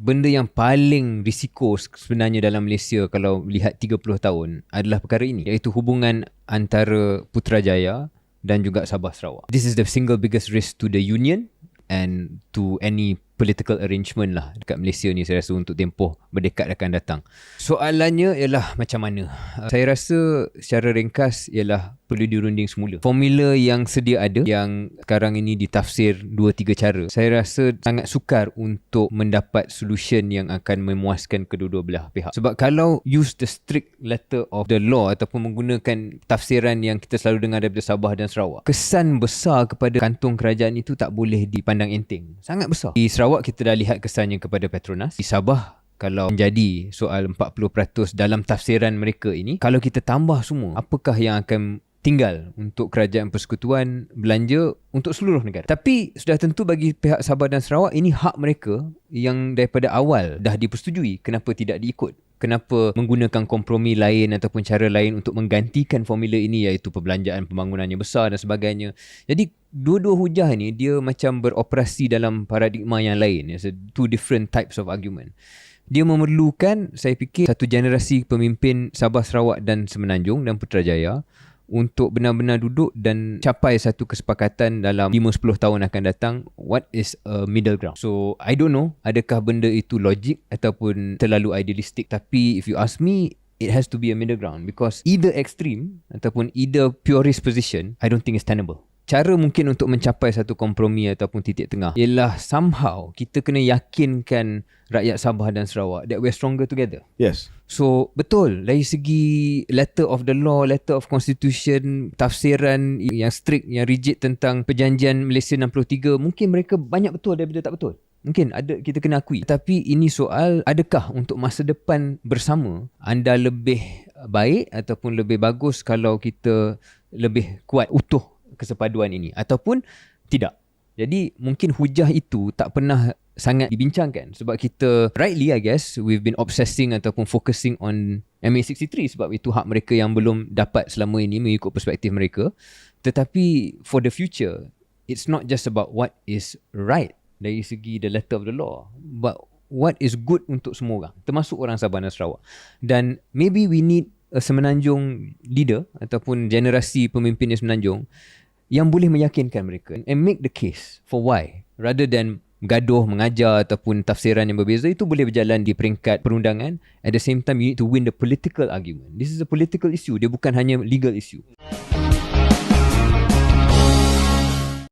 benda yang paling risiko sebenarnya dalam Malaysia kalau lihat 30 tahun adalah perkara ini iaitu hubungan antara Putrajaya dan juga Sabah Sarawak. This is the single biggest risk to the union and to any political arrangement lah dekat Malaysia ni saya rasa untuk tempoh berdekat akan datang. Soalannya ialah macam mana? Uh, saya rasa secara ringkas ialah perlu dirunding semula. Formula yang sedia ada yang sekarang ini ditafsir dua tiga cara. Saya rasa sangat sukar untuk mendapat solution yang akan memuaskan kedua-dua belah pihak. Sebab kalau use the strict letter of the law ataupun menggunakan tafsiran yang kita selalu dengar daripada Sabah dan Sarawak, kesan besar kepada kantung kerajaan itu tak boleh dipandang enteng. Sangat besar. Di Sarawak kita dah lihat kesannya kepada Petronas. Di Sabah kalau menjadi soal 40% dalam tafsiran mereka ini kalau kita tambah semua apakah yang akan tinggal untuk kerajaan persekutuan belanja untuk seluruh negara. Tapi sudah tentu bagi pihak Sabah dan Sarawak ini hak mereka yang daripada awal dah dipersetujui kenapa tidak diikut. Kenapa menggunakan kompromi lain ataupun cara lain untuk menggantikan formula ini iaitu perbelanjaan pembangunannya besar dan sebagainya. Jadi dua-dua hujah ni dia macam beroperasi dalam paradigma yang lain. It's two different types of argument. Dia memerlukan saya fikir satu generasi pemimpin Sabah Sarawak dan Semenanjung dan Putrajaya untuk benar-benar duduk dan capai satu kesepakatan dalam 5-10 tahun akan datang what is a middle ground? So I don't know adakah benda itu logik ataupun terlalu idealistik. Tapi if you ask me it has to be a middle ground because either extreme ataupun either purist position I don't think it's tenable cara mungkin untuk mencapai satu kompromi ataupun titik tengah ialah somehow kita kena yakinkan rakyat Sabah dan Sarawak that we're stronger together. Yes. So betul dari segi letter of the law, letter of constitution, tafsiran yang strict, yang rigid tentang perjanjian Malaysia 63 mungkin mereka banyak betul daripada tak betul. Mungkin ada kita kena akui. Tapi ini soal adakah untuk masa depan bersama anda lebih baik ataupun lebih bagus kalau kita lebih kuat utuh kesepaduan ini ataupun tidak. Jadi mungkin hujah itu tak pernah sangat dibincangkan sebab kita rightly I guess we've been obsessing ataupun focusing on MA63 sebab itu hak mereka yang belum dapat selama ini mengikut perspektif mereka. Tetapi for the future it's not just about what is right dari segi the letter of the law but what is good untuk semua orang termasuk orang Sabah dan Sarawak. Dan maybe we need a semenanjung leader ataupun generasi pemimpin di semenanjung yang boleh meyakinkan mereka and make the case for why. Rather than gaduh mengajar ataupun tafsiran yang berbeza itu boleh berjalan di peringkat perundangan. At the same time you need to win the political argument. This is a political issue. Dia bukan hanya legal issue